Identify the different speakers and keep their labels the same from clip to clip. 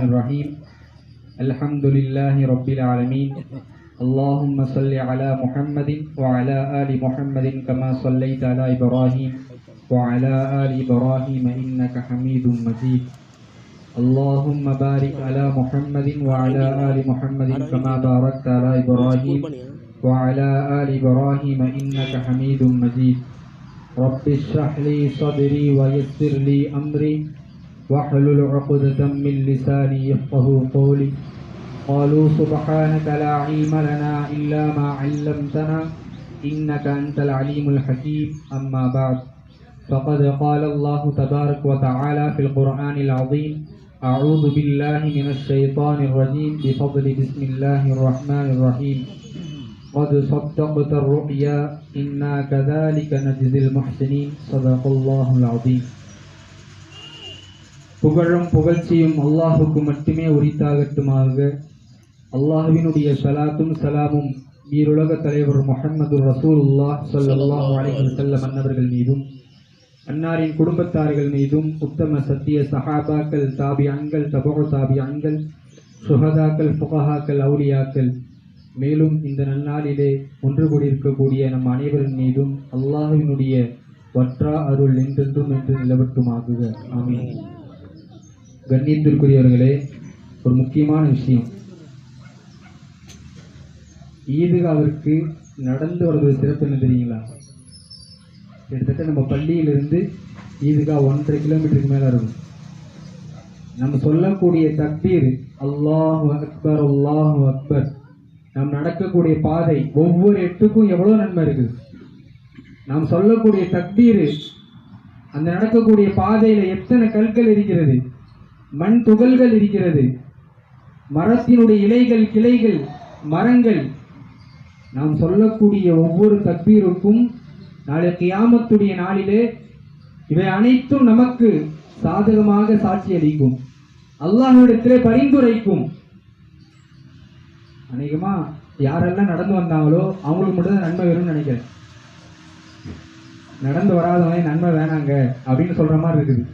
Speaker 1: الرحمن الرحيم. الحمد لله رب العالمين. اللهم صل على محمد وعلى آل محمد كما صليت على إبراهيم وعلى آل إبراهيم إنك حميد مجيد. اللهم بارك على محمد وعلى آل محمد كما باركت على إبراهيم وعلى آل إبراهيم إنك حميد مجيد. رب اشرح لي صدري ويسر لي أمري. واحلل عقدة من لساني يفقه قولي. قالوا سبحانك لا علم لنا إلا ما علمتنا إنك أنت العليم الحكيم. أما بعد فقد قال الله تبارك وتعالى في القرآن العظيم أعوذ بالله من الشيطان الرجيم بفضل بسم الله الرحمن الرحيم. قد صدقت الرؤيا إنا كذلك نجزي المحسنين. صدق الله العظيم. புகழும் புகழ்ச்சியும் அல்லாஹுக்கு மட்டுமே உரித்தாகட்டுமாக. அல்லாஹுவினுடைய சலாத்தும் சலாமும் ஈருலக தலைவர் முகமது ரசூலுல்லாஹ் ஸல்லல்லாஹு அலைஹி செல்ல அன்னவர்கள் மீதும் அன்னாரின் குடும்பத்தார்கள் மீதும் உத்தம சத்திய சஹாபாக்கள் தாபியன்கள் தபு தாபியன்கள் சுகதாக்கள் புகஹாக்கள் அவுலியாக்கள். மேலும் இந்த நன்னாளிலே ஒன்று கூடியிருக்கக்கூடிய நம் அனைவரின் மீதும் அல்லாஹுவினுடைய வற்றா அருள் என்றென்றும் என்று நிலவட்டுமாகுக. ஆமீன். கண்ணியத்திற்குரியவர்களே ஒரு முக்கியமான விஷயம். ஈதுகாவிற்கு நடந்து வருவது சிறப்பு என்ன தெரியுங்களா? கிட்டத்தட்ட நம்ம பள்ளியிலிருந்து ஈதுகா ஒன்றரை கிலோமீட்டருக்கு மேலே இருக்கும். நம்ம சொல்லக்கூடிய தக்பீர் அல்லாஹ் அக்பர் அல்லாஹ் அக்பர். நாம் நடக்கக்கூடிய பாதை ஒவ்வொரு எட்டுக்கும் எவ்வளோ நன்மை இருக்குது? நாம் சொல்லக்கூடிய தக்பீர் அந்த நடக்கக்கூடிய பாதையில் எத்தனை கற்கள் இருக்கிறது மண் துகள்கள் இருக்கிறது. மரத்தினுடைய இலைகள் கிளைகள் மரங்கள். நாம் சொல்லக்கூடிய ஒவ்வொரு தக்பீருக்கும் நாளை கியாமத்துடைய நாளிலே இவை அனைத்தும் நமக்கு சாதகமாக சாட்சி அளிக்கும் அல்லாஹ்விடத்திலே பரிந்துரைக்கும். அநேகமா யாரெல்லாம் நடந்து வந்தாங்களோ அவங்களுக்கு மட்டும் தான் நன்மை வரும்னு நினைக்கிறேன். நடந்து வராதவன் நன்மை வேணாங்க அப்படின்னு சொல்ற மாதிரி இருக்குது.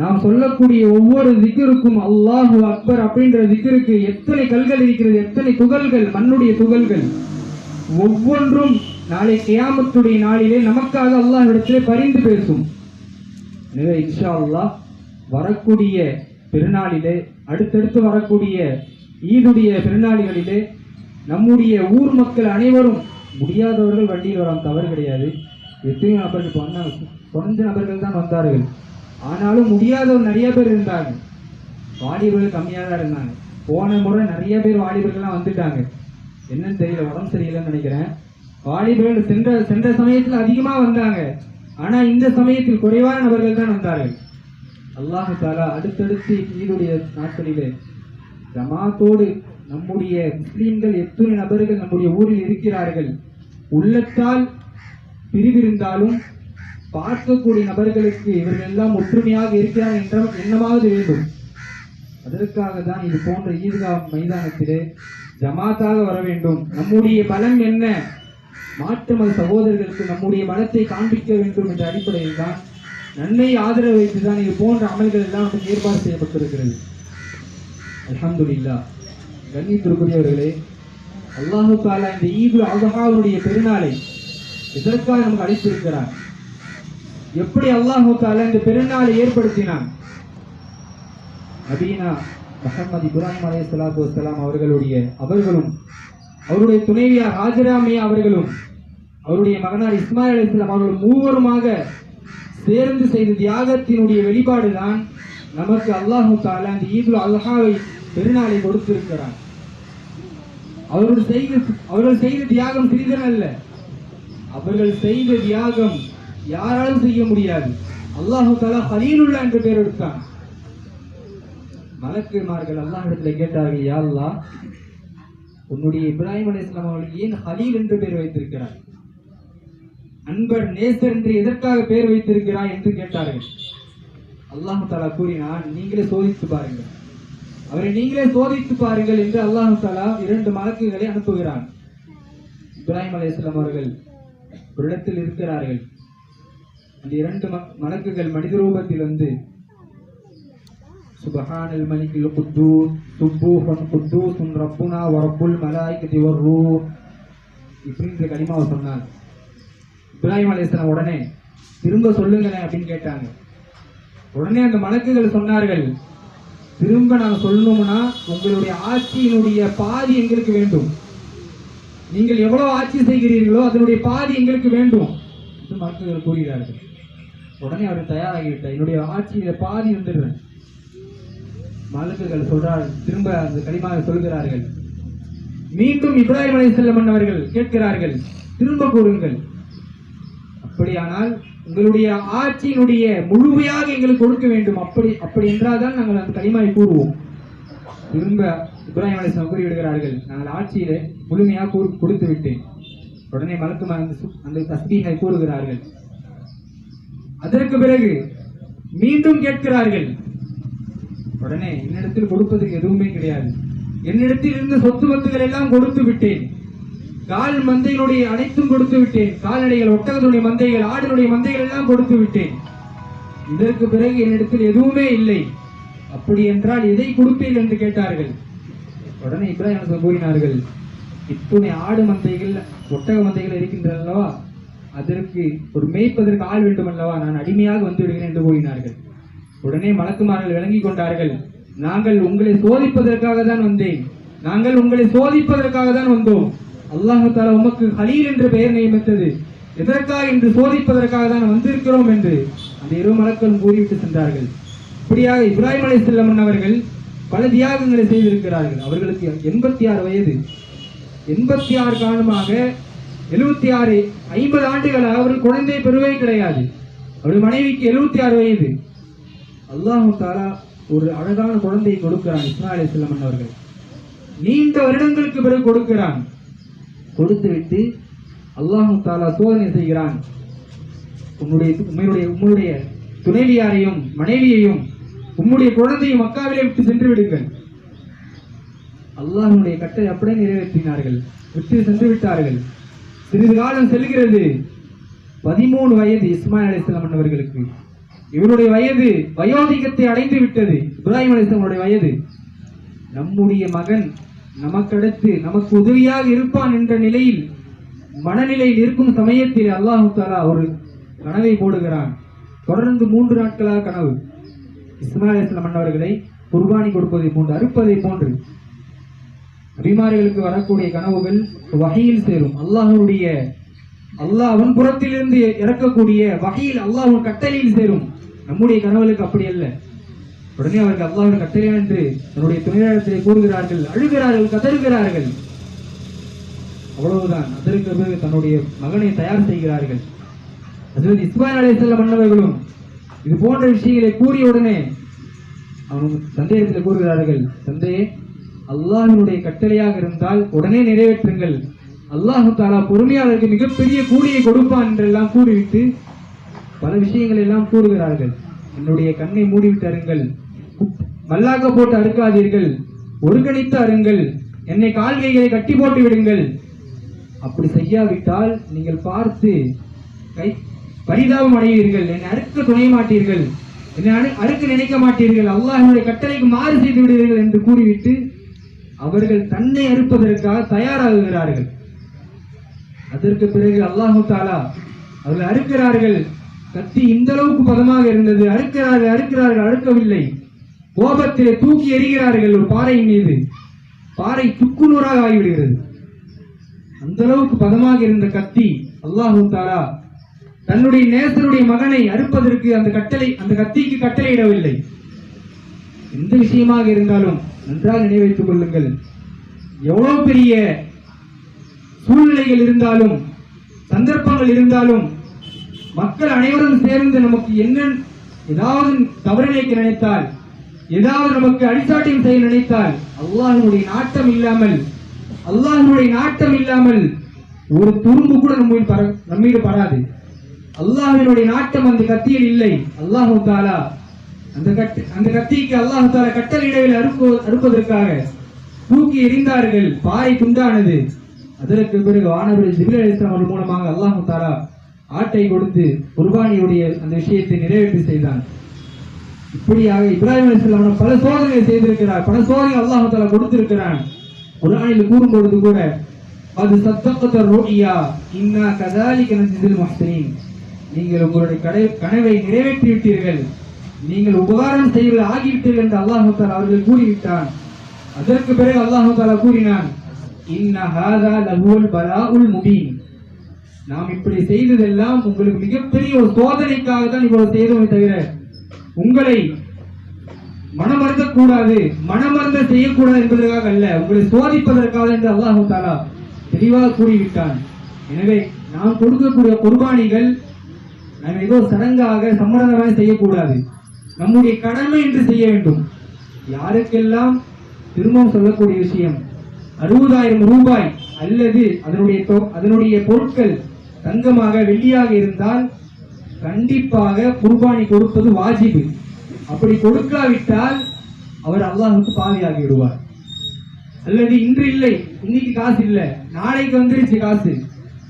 Speaker 1: நாம் சொல்லக்கூடிய ஒவ்வொரு திக்கருக்கும் அல்லாஹு அக்பர் அப்படின்ற திக்கருக்கு எத்தனை கல்கள் இருக்கிறது எத்தனை துகள்கள் மண்ணுடைய துகள்கள். ஒவ்வொன்றும் நாளை கியாமத்துடைய நாளிலே நமக்காக அல்லாஹ்விடத்திலே பரிந்து பேசும். எனவே இன்ஷா அல்லாஹ் வரக்கூடிய பெருநாளிலே அடுத்தடுத்து வரக்கூடிய ஈதுடைய பெருநாளிகளிலே நம்முடைய ஊர் மக்கள் அனைவரும் முடியாதவர்கள் வண்டியில் வரலாம் தவறு கிடையாது. எத்தனையோ நபர்கள் இப்போ வந்தாங்க நபர்கள் தான் வந்தார்கள். ஆனாலும் முடியாதவர் நிறைய பேர் இருந்தாங்க. வாலிபர்கள் கம்மியாக தான் இருந்தாங்க. போன முறை நிறைய பேர் வாலிபர்கள்லாம் வந்துட்டாங்க. என்னன்னு தெரியல உடம்பு சரியில்லைன்னு நினைக்கிறேன். வாலிபர்கள் சென்ற சென்ற சமயத்தில் அதிகமாக வந்தாங்க. ஆனால் இந்த சமயத்தில் குறைவான நபர்கள் தான் வந்தார்கள். அல்லாஹு தாலா அடுத்தடுத்து ஈதுடைய நாட்களிலே ஜமாத்தோடு நம்முடைய முஸ்லீம்கள் எத்தனை நபர்கள் நம்முடைய ஊரில் இருக்கிறார்கள்? உள்ளத்தால் பிரிவிருந்தாலும் பார்க்கக்கூடிய நபர்களுக்கு இவர்கள் எல்லாம் ஒற்றுமையாக இருக்கிறார் என்ற எண்ணமாவது வேண்டும். அதற்காக தான் இது போன்ற ஈதுகா மைதானத்திலே ஜமாத்தாக வர வேண்டும். நம்முடைய பலம் என்ன? மாற்று மத சகோதரர்களுக்கு நம்முடைய பலத்தை காண்பிக்க வேண்டும் என்ற அடிப்படையில் தான் நன்மை ஆதரவு வைத்து தான் இது போன்ற அமல்கள் எல்லாம் நமக்கு ஏற்பாடு செய்யப்பட்டிருக்கிறது. அல்ஹம்துலில்லாஹ். கண்ணியத்திற்குரியவர்களே அல்லாஹு தாலா இந்த ஈது அல்ஹாவுடைய பெருநாளை இதற்காக நமக்கு அழைத்திருக்கிறார். எப்படி அல்லாஹு தாலா இந்த பெருநாளை ஏற்படுத்தினான்? நபீனா முகமது இப்ராஹிம் அலைஹி சலாத்து வலாம் அவர்களுடைய அவர்களும் அவருடைய துணைவியார் ஆஜராமியா அவர்களும் அவருடைய மகனார் இஸ்மாயில் அலைஹிஸ்ஸலாம் அவர்கள் மூவருமாக சேர்ந்து செய்த தியாகத்தினுடைய வெளிப்பாடு தான் நமக்கு அல்லாஹு தாலா அந்த ஈதுல் அல்ஹாவை பெருநாளை கொடுத்திருக்கிறார் அவர்கள் செய்த அவர்கள் செய்த தியாகம் சிறிதனல்ல அவர்கள் செய்த தியாகம் யாராலும் செய்ய முடியாது. அல்லாஹு தாலா ஹலீலுல்லா என்று பேர் எடுத்தான். மலக்குமார்கள் அல்லாஹிடத்துல கேட்டார்கள் யா அல்லா உன்னுடைய இப்ராஹிம் அலைஹிஸ்ஸலாம் அவர்கள் ஏன் ஹலீல் என்று பெயர் வைத்திருக்கிறார்? அன்பர் நேசர் என்று எதற்காக பெயர் வைத்திருக்கிறாய்? என்று கேட்டார்கள். அல்லாஹு தாலா கூறினான் நீங்களே சோதித்து பாருங்கள். அவரை நீங்களே சோதித்து பாருங்கள் என்று அல்லாஹு தாலா இரண்டு மலக்குகளை அனுப்புகிறான். இப்ராஹிம் அலைஹிஸ்ஸலாம் அவர்கள் ஒரு இடத்தில் இருக்கிறார்கள். அந்த இரண்டு மலக்குகள் மனித ரூபத்தில் வந்து சுபஹானல் மலிக்கில் குத்தூஸ் சுப்பூஹன் குத்தூசுன் ரப்புனா வரப்புல் மலாய்க்கதி வர்ரூ இப்படின்ற கனிமாவை சொன்னாங்க இப்ராஹிம் அலைஹிஸ்ஸலாம் உடனே திரும்ப சொல்லுங்களேன் அப்படின்னு கேட்டாங்க. உடனே அந்த மலக்குகள் சொன்னார்கள் திரும்ப நாங்கள் சொல்லணும்னா உங்களுடைய ஆட்சியினுடைய பாதி எங்களுக்கு வேண்டும். நீங்கள் எவ்வளவு ஆட்சி செய்கிறீர்களோ அதனுடைய பாதி எங்களுக்கு வேண்டும் என்று மலக்குகள் கூறுகிறார்கள். உடனே அவர் தயாராகிவிட்டார். என்னுடைய ஆட்சியில பாதி வந்துடுறேன் மலக்குகள் சொல்றார் திரும்ப அந்த கனிமாவை சொல்கிறார்கள். மீண்டும் இப்ராஹிம் அலைஹிஸ்ஸலாம் அவர்கள் கேட்கிறார்கள் திரும்ப கூறுங்கள். அப்படியானால் உங்களுடைய ஆட்சியினுடைய முழுமையாக எங்களுக்கு கொடுக்க வேண்டும். அப்படி அப்படி என்றால்தான் நாங்கள் அந்த கனிமாவை கூறுவோம். திரும்ப இப்ராஹிம் அலிஸ்லாம் கூறிவிடுகிறார்கள் நாங்கள் ஆட்சியில முழுமையாக கொடுத்து விட்டேன் உடனே மலக்கு அந்த சு- அந்த தஸ்பீகை கூறுகிறார்கள் அதற்கு பிறகு மீண்டும் கேட்கிறார்கள். உடனே என்னிடத்தில் கொடுப்பதற்கு எதுவுமே கிடையாது. என்னிடத்தில் இருந்த சொத்து பத்துகள் எல்லாம் கொடுத்து விட்டேன். கால் மந்தைகளுடைய அனைத்தும் கொடுத்து விட்டேன். கால்நடைகள் ஒட்டகத்துடைய மந்தைகள் ஆடினுடைய மந்தைகள் எல்லாம் கொடுத்து விட்டேன். இதற்கு பிறகு என்னிடத்தில் எதுவுமே இல்லை. அப்படி என்றால் எதை கொடுப்பீர்கள் என்று கேட்டார்கள். உடனே இப்ராஹிம் கூறினார்கள் இத்துணை ஆடு மந்தைகள் ஒட்டக மந்தைகள் இருக்கின்றன அல்லவா அதற்கு ஒரு மேய்ப்பதற்கு ஆள் வேண்டும் அல்லவா நான் அடிமையாக வந்து விடுகிறேன் என்று கூறினார்கள். உடனே மலக்குமார்கள் விளங்கிக் கொண்டார்கள். நாங்கள் உங்களை சோதிப்பதற்காக தான் வந்தேன். நாங்கள் உங்களை சோதிப்பதற்காக தான் வந்தோம். அல்லாஹு தாலா உமக்கு ஹலீல் என்று பெயர் நியமித்தது. எதற்காக என்று சோதிப்பதற்காக தான் வந்திருக்கிறோம் என்று அந்த இரு மலக்களும் கூறிவிட்டு சென்றார்கள். இப்படியாக இப்ராஹிம் செல்லமன் அவர்கள் பல தியாகங்களை செய்திருக்கிறார்கள். அவர்களுக்கு எண்பத்தி ஆறு வயது. எண்பத்தி ஆறு காரணமாக எழுபத்தி ஆறு ஐம்பது ஆண்டுகளாக அவர்கள் குழந்தை பெறுவே கிடையாது. அவருடைய மனைவிக்கு எழுபத்தி ஆறு வயது. அல்லாஹு தாலா ஒரு அழகான குழந்தையை கொடுக்கிறான் இஸ்மா அலிஸ்லாம் அவர்கள். நீண்ட வருடங்களுக்கு பிறகு கொடுக்கிறான். கொடுத்து விட்டு அல்லாஹு தாலா சோதனை செய்கிறான். உன்னுடைய உம்முடைய உம்முடைய துணைவியாரையும் மனைவியையும் உம்முடைய குழந்தையும் மக்காவிலே விட்டு சென்று விடுங்கள். அல்லாஹனுடைய கட்டளை அப்படியே நிறைவேற்றினார்கள். விட்டு சென்று விட்டார்கள். சிறிது காலம் செல்கிறது. பதிமூணு வயது இஸ்மாயில் அலிஸ்லாம் அவர்களுக்கு இவருடைய வயது வயோதிகத்தை அடைந்து விட்டது. இப்ராஹிம் அலிஸ்லாமுடைய வயது. நம்முடைய மகன் நமக்கடுத்து நமக்கு உதவியாக இருப்பான் என்ற நிலையில் மனநிலையில் இருக்கும் சமயத்தில் அல்லாஹு தாலா ஒரு கனவை போடுகிறான். தொடர்ந்து மூன்று நாட்களாக கனவு. இஸ்மாயில் அலிஸ்லாம் மன்னவர்களை குர்பானி கொடுப்பதை போன்று அறுப்பதை போன்று பீமாரிகளுக்கு வரக்கூடிய கனவுகள் வகையில் சேரும். அல்லாஹனுடைய அல்லாஹ் அவன் புறத்திலிருந்து இறக்கக்கூடிய வகையில் அல்லாஹ்வின் கட்டளையில் சேரும். நம்முடைய கனவுகளுக்கு அப்படி அல்ல. உடனே அவர்கள் அல்லாஹ்வின் கட்டளை என்று தன்னுடைய துணையிடத்திலே கூறுகிறார்கள் அழுகிறார்கள் கதறுகிறார்கள். அவ்வளவுதான். அதற்கு பிறகு தன்னுடைய மகனை தயார் செய்கிறார்கள். அதில் இஸ்மாயில் அலைஹிஸ்ஸலாம் மன்னவர்களும் இது போன்ற விஷயங்களை கூறிய உடனே அவன் சந்தேகத்தில் கூறுகிறார்கள் தந்தையே அல்லாஹினுடைய கட்டளையாக இருந்தால் உடனே நிறைவேற்றுங்கள். அல்லாஹு தாலா பொறுமையாளருக்கு மிகப்பெரிய கூலியை கொடுப்பான் என்றெல்லாம் கூறிவிட்டு பல விஷயங்களை எல்லாம் கூறுகிறார்கள். என்னுடைய கண்ணை மூடிவிட்டு அருங்கள். மல்லாக்க போட்டு அறுக்காதீர்கள். ஒருங்கிணைத்து அருங்கள். என்னை கால்கைகளை கட்டி போட்டு விடுங்கள். அப்படி செய்யாவிட்டால் நீங்கள் பார்த்து கை பரிதாபம் அடைவீர்கள். என்னை அறுக்க துணைய மாட்டீர்கள். என்னை அறுக்க நினைக்க மாட்டீர்கள். அல்லாஹ்வுடைய கட்டளைக்கு மாறு செய்து விடுவீர்கள் என்று கூறிவிட்டு அவர்கள் தன்னை அறுப்பதற்காக தயாராகுகிறார்கள். அதற்கு பிறகு அல்லாஹு தாலா அவர்கள் அறுக்கிறார்கள். கத்தி இந்த அளவுக்கு பதமாக இருந்தது. அறுக்கிறார்கள் அறுக்கிறார்கள் அறுக்கவில்லை. கோபத்திலே தூக்கி எறிகிறார்கள் ஒரு பாறையின் மீது. பாறை துக்குநூறாக ஆகிவிடுகிறது. அந்த அளவுக்கு பதமாக இருந்த கத்தி அல்லாஹு தாலா தன்னுடைய நேசருடைய மகனை அறுப்பதற்கு அந்த கட்டளை அந்த கத்திக்கு கட்டளையிடவில்லை. எந்த விஷயமாக இருந்தாலும் நன்றாக நினைவைத்துக் கொள்ளுங்கள். எவ்வளவு பெரிய சூழ்நிலைகள் இருந்தாலும் சந்தர்ப்பங்கள் இருந்தாலும் மக்கள் அனைவரும் சேர்ந்து நமக்கு என்ன ஏதாவது தவறு நினைக்க நினைத்தால் ஏதாவது நமக்கு அடிசாட்டியம் செய்ய நினைத்தால் அல்லாஹனுடைய நாட்டம் இல்லாமல் அல்லாஹனுடைய நாட்டம் இல்லாமல் ஒரு துரும்பு கூட நம்ம பர படாது. பராது நாட்டம் அந்த கத்தியில் இல்லை. அல்லாஹு தாலா அந்த கட்டு அந்த கத்திக்கு அல்லாஹு தாலா கட்டளையிடவில் அறுப்பு அறுப்பதற்காக தூக்கி எறிந்தார்கள் பாறை துண்டானது அதற்கு பிறகு வானவர் ஜிபில் அலிஸ்லாம் அவர்கள் மூலமாக அல்லாஹு தாலா ஆட்டை கொடுத்து குர்பானியுடைய அந்த விஷயத்தை நிறைவேற்றி செய்தான். இப்படியாக இப்ராஹிம் அலிஸ்லாம் பல சோதனை செய்திருக்கிறார். பல சோதனை அல்லாஹு தாலா கொடுத்திருக்கிறான். குர்ஆனில் கூறும் பொழுது கூட அது சத்தக்கத்த ரோகியா இன்னா கதாலிக நீங்கள் உங்களுடைய கடை கனவை நிறைவேற்றி விட்டீர்கள் நீங்கள் உபகாரம் செய்வது ஆகிவிட்டீர்கள் என்று அல்லாஹ் தாலா அவர்கள் கூறிவிட்டான். அதற்கு பிறகு அல்லாஹ் தாலா கூறினான் ஹாதா முபீன். நாம் இப்படி செய்ததெல்லாம் உங்களுக்கு மிகப்பெரிய ஒரு சோதனைக்காக தான் இவ்வளவு செய்தோமே தவிர உங்களை மனமருந்த கூடாது மனமருந்த செய்யக்கூடாது என்பதற்காக அல்ல உங்களை சோதிப்பதற்காக என்று அல்லாஹு தாலா தெளிவாக கூறிவிட்டான். எனவே நாம் கொடுக்கக்கூடிய குர்பானிகள் நாம் ஏதோ சடங்காக சம்மதமாக செய்யக்கூடாது. நம்முடைய கடமை என்று செய்ய வேண்டும். யாருக்கெல்லாம் திரும்பவும் சொல்லக்கூடிய விஷயம் அறுபதாயிரம் ரூபாய் அல்லது அதனுடைய தொ- அதனுடைய பொருட்கள் தங்கமாக வெள்ளியாக இருந்தால் கண்டிப்பாக குர்பானி கொடுப்பது வாஜிபு. அப்படி கொடுக்காவிட்டால் அவர் அல்லாஹுக்கு பாவியாகி விடுவார் அல்லது இன்று இல்லை இன்னைக்கு காசு இல்லை நாளைக்கு வந்துருச்சு காசு.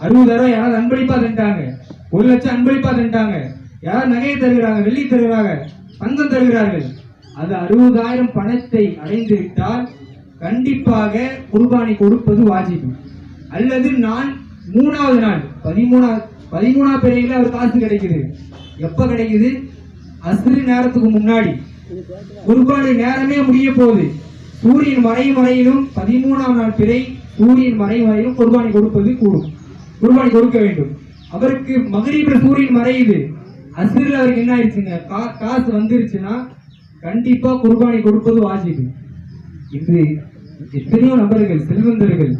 Speaker 1: அறுபதாயிரம் யாராவது அன்பளிப்பா தந்துட்டாங்க. ஒரு லட்சம் அன்பளிப்பா தந்துட்டாங்க. யாராவது நகையை தருகிறாங்க வெள்ளி தருகிறாங்க. தங்கம் தருகிறார்கள். அது அறுபதாயிரம் பணத்தை அடைந்து விட்டால் கண்டிப்பாக குர்பானி கொடுப்பது வாஜிபு. அல்லது நான் மூணாவது நாள் பதிமூணா பதிமூணாம் பிறையில் அவர் காசு கிடைக்குது. எப்ப கிடைக்குது? அஸ்ரி நேரத்துக்கு முன்னாடி. குர்பானி நேரமே முடிய போகுது. சூரியன் மறையும் வரையிலும் பதிமூணாம் நாள் பிறை சூரியன் மறையும் வரையிலும் குர்பானி கொடுப்பது கூடும். குர்பானி கொடுக்க வேண்டும். அவருக்கு மகரீப்ல சூரியன் மறையுது. அஸ்ரில் அவருக்கு என்ன ஆயிடுச்சுங்க? கா- காசு வந்துருச்சுன்னா கண்டிப்பாக குர்பானி கொடுப்பது வாஜிபு. இது எத்தனையோ நபர்கள் செல்வந்தர்கள்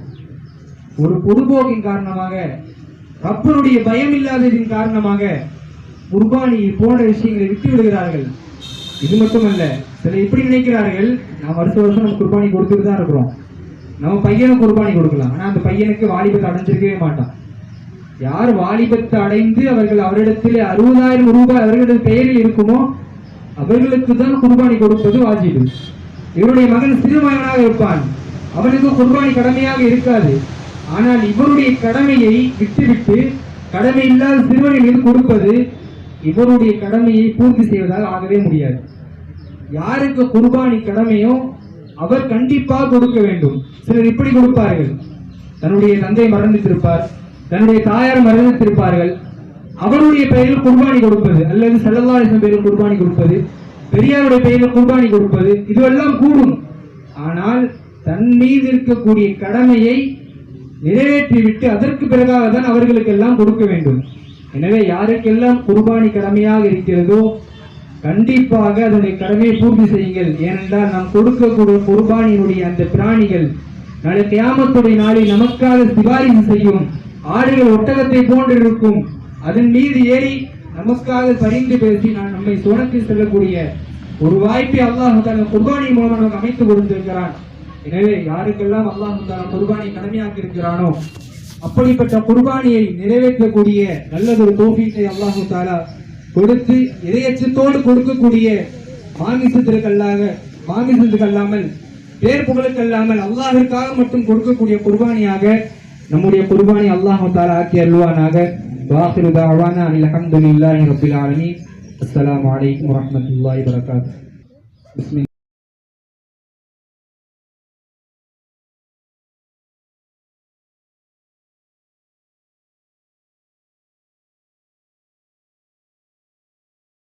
Speaker 1: ஒரு பொதுபோக்கின் காரணமாக ரப்பனுடைய பயம் இல்லாததின் காரணமாக குர்பானி போன்ற விஷயங்களை விட்டு விடுகிறார்கள். இது மட்டுமல்ல சில எப்படி நினைக்கிறார்கள்? நாம் வருஷ வருஷம் நம்ம குர்பானி கொடுத்துட்டு தான் இருக்கிறோம். நம்ம பையனும் குர்பானி கொடுக்கலாம். ஆனால் அந்த பையனுக்கு வாலிபத்தை அடைஞ்சிருக்கவே மாட்டான். யார் வாலிபத்தை அடைந்து அவர்கள் அவரிடத்தில் அறுபதாயிரம் ரூபாய் அவர்களது பெயரில் இருக்குமோ அவர்களுக்கு தான் குர்பானி கொடுப்பது வாஜிபு. இவருடைய மகன் சிறுமகனாக இருப்பான். அவனுக்கு குர்பானி கடமையாக இருக்காது. ஆனால் இவருடைய கடமையை விட்டுவிட்டு கடமை இல்லாத சிறுவனில் கொடுப்பது இவருடைய கடமையை பூர்த்தி செய்வதாக ஆகவே முடியாது. யாருக்கு குர்பானி கடமையோ அவர் கண்டிப்பாக கொடுக்க வேண்டும். சிலர் இப்படி கொடுப்பார்கள். தன்னுடைய தந்தை மறந்துட்டிருப்பார் தன்னுடைய தாயார் மறந்துட்டிருப்பார்கள் அவருடைய பெயரில் குர்பானி கொடுப்பது அல்லது செல்லல்லாரிசன் பெயரில் குர்பானி கொடுப்பது பெரியாருடைய பெயரில் குர்பானி கொடுப்பது இதுவெல்லாம் கூடும். ஆனால் தன் மீது இருக்கக்கூடிய கடமையை நிறைவேற்றிவிட்டு அதற்கு பிறகாக தான் அவர்களுக்கெல்லாம் கொடுக்க வேண்டும். எனவே யாருக்கெல்லாம் குர்பானி கடமையாக இருக்கிறதோ கண்டிப்பாக அதனுடைய கடமையை பூர்த்தி செய்யுங்கள். ஏனென்றால் நாம் கொடுக்கக்கூடிய குர்பானியினுடைய அந்த பிராணிகள் நாளை கியாமத்துடைய நாளை நமக்காக சிபாரிசு செய்யும் ஆடுகள் ஒட்டகத்தை போன்றிருக்கும். அதன் மீது ஏறி நமக்காக பரிந்து பேசி நான் நம்மை சுவனத்தில் செல்லக்கூடிய ஒரு வாய்ப்பை அல்லாஹ் தாலா குர்பானி மூலமாக நமக்கு அமைத்து கொடுத்திருக்கிறான். எனவே யாருக்கெல்லாம் அல்லாஹ் தாலா குர்பானி கடமையாக்கி இருக்கிறானோ அப்படிப்பட்ட குர்பானியை நிறைவேற்றக்கூடிய நல்லதொரு தோஃபீட்டை அல்லாஹு தாலா கொடுத்து இரையச்சத்தோடு கொடுக்கக்கூடிய மாமிசத்திற்கல்லாக மாமிசத்துக்கு அல்லாமல் பேர் புகழுக்கு அல்லாமல் அல்லாஹிற்காக மட்டும் கொடுக்கக்கூடிய குர்பானியாக நம்முடைய குர்பானி அல்லாஹு தாலா ஆக்கி அல்வானாக வாஹிரு தாவானா அல்ஹம்துலில்லாஹி ரப்பில் ஆலமீன் அஸ்ஸலாமு அலைக்கும் வரஹ்மத்துல்லாஹி வபரகாத்துஹு பிஸ்மில்லாஹ்